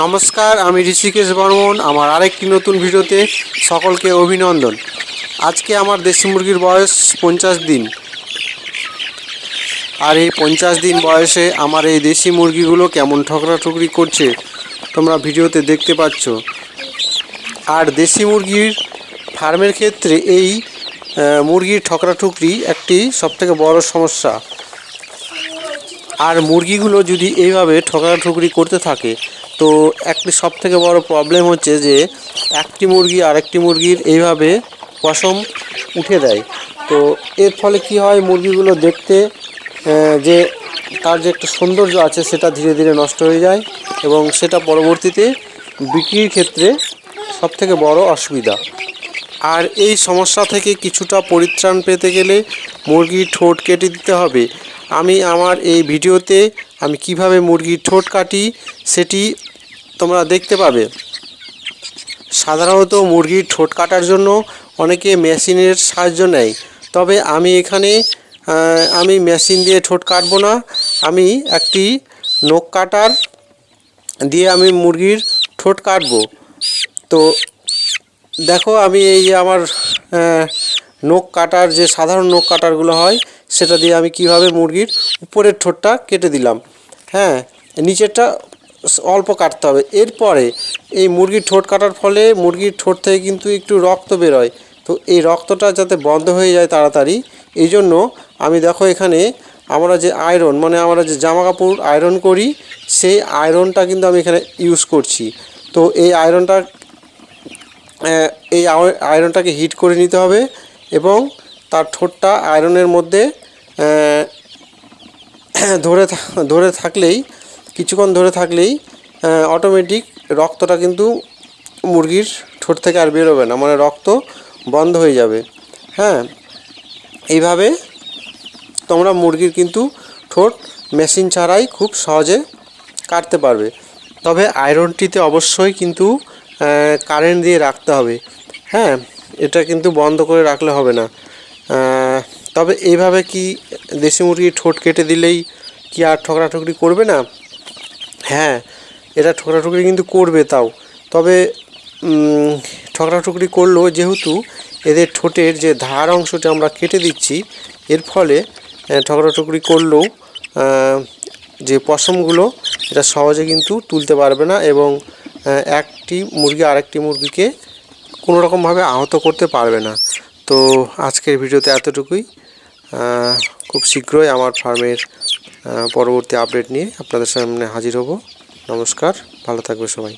নমস্কার, আমি ঋষিকেশ বর্মন, আমার আরেকটি নতুন ভিডিওতে সকলকে অভিনন্দন। আজকে আমার দেশি মুরগির বয়স পঞ্চাশ দিন। আর এই পঞ্চাশ দিন বয়সে আমার এই দেশি মুরগিগুলো কেমন ঠকরাঠুকরি করছে, তোমরা ভিডিওতে দেখতে পাচ্ছ। আর দেশি মুরগির ফার্মের ক্ষেত্রে এই মুরগির ঠকরাঠুকরি একটি সবথেকে বড় সমস্যা। আর মুরগিগুলো যদি এইভাবে ঠকাঠুকরি করতে থাকে তো একটি সব থেকে বড় প্রবলেম হচ্ছে যে একটি মুরগি আরেকটি মুরগির এইভাবে পশম উঠে দেয়। তো এর ফলে কি হয়, মুরগিগুলো দেখতে যে তার যে একটা সৌন্দর্য আছে সেটা ধীরে ধীরে নষ্ট হয়ে যায় এবং সেটা পরবর্তীতে বিক্রির ক্ষেত্রে সব থেকে বড় অসুবিধা। আর এই সমস্যা থেকে কিছুটা পরিত্রাণ পেতে গেলে মুরগির ঠোঁট কেটে দিতে হবে। আমি আমার এই ভিডিওতে আমি কীভাবে মুরগির ঠোঁট কাটি সেটি তোমরা দেখতে পাবে। সাধারণত মুরগির ঠোঁট কাটার জন্য অনেকে মেশিনের সাহায্য নেয়। তবে আমি এখানে আমি মেশিন দিয়ে ঠোঁট কাটবো না। আমি একটি নখ কাটার দিয়ে আমি মুরগির ঠোঁট কাটবো। তো দেখো আমি এই আমার নখ কাটার যে সাধারণ নখ কাটারগুলো হয়, সেটা দিয়ে আমি কীভাবে মুরগির উপরের ঠোঁটটা কেটে দিলাম। হ্যাঁ নিচেরটা অল্প কাটতে হবে। এরপরে এই মুরগির ঠোঁট কাটার ফলে মুরগির ঠোঁট থেকে কিন্তু একটু রক্ত বেরোয়। তো এই রক্তটা যাতে বন্ধ হয়ে যায় তাড়াতাড়ি, এই জন্য আমি দেখো এখানে আমরা যে আয়রন মানে আমরা যে জামা কাপড় আয়রন করি, সেই আয়রনটা কিন্তু আমি এখানে ইউজ করছি। তো এই আয়রনটা এই আয়রনটাকে হিট করে নিতে হবে এবং তার ঠোঁটটা আয়রনের মধ্যে ধরে ধরে থাকলেই কিছুক্ষণ ধরে থাকলেই অটোমেটিক রক্তটা কিন্তু মুরগির ঠোঁট থেকে আর বেরোবে না। মানে রক্ত বন্ধ হয়ে যাবে। হ্যাঁ? এইভাবে তোমরা মুরগির কিন্তু ঠোঁট মেশিন ছাড়াই খুব সহজে কাটতে পারবে। তবে আয়রনটিতে অবশ্যই কিন্তু কারেন্ট দিয়ে রাখতে হবে। হ্যাঁ? এটা কিন্তু বন্ধ করে রাখলে হবে না। তবে এইভাবে কি দেশি মুরগির ঠোঁট কেটে দিলেই কি আর ঠকরাঠকরি করবে না? হ্যাঁ এটা ঠকরাঠুকরি কিন্তু করবে তাও। তবে ঠকরাঠুকরি করলেও যেহেতু এদের ঠোঁটের যে ধার অংশটা আমরা কেটে দিচ্ছি, এর ফলে ঠকরাঠুকরি করলেও যে পশমগুলো, এটা সহজে কিন্তু তুলতে পারবে না এবং একটি মুরগি আরেকটি মুরগিকে কোনো রকমভাবে আহত করতে পারবে না। তো, আজকের ভিডিওতে এতটুকুই। খুব শীঘ্রই আমার ফার্মের পরবর্তী আপডেট নিয়ে আপনাদের সামনে হাজির হব। নমস্কার, ভালো থাকবে সবাই।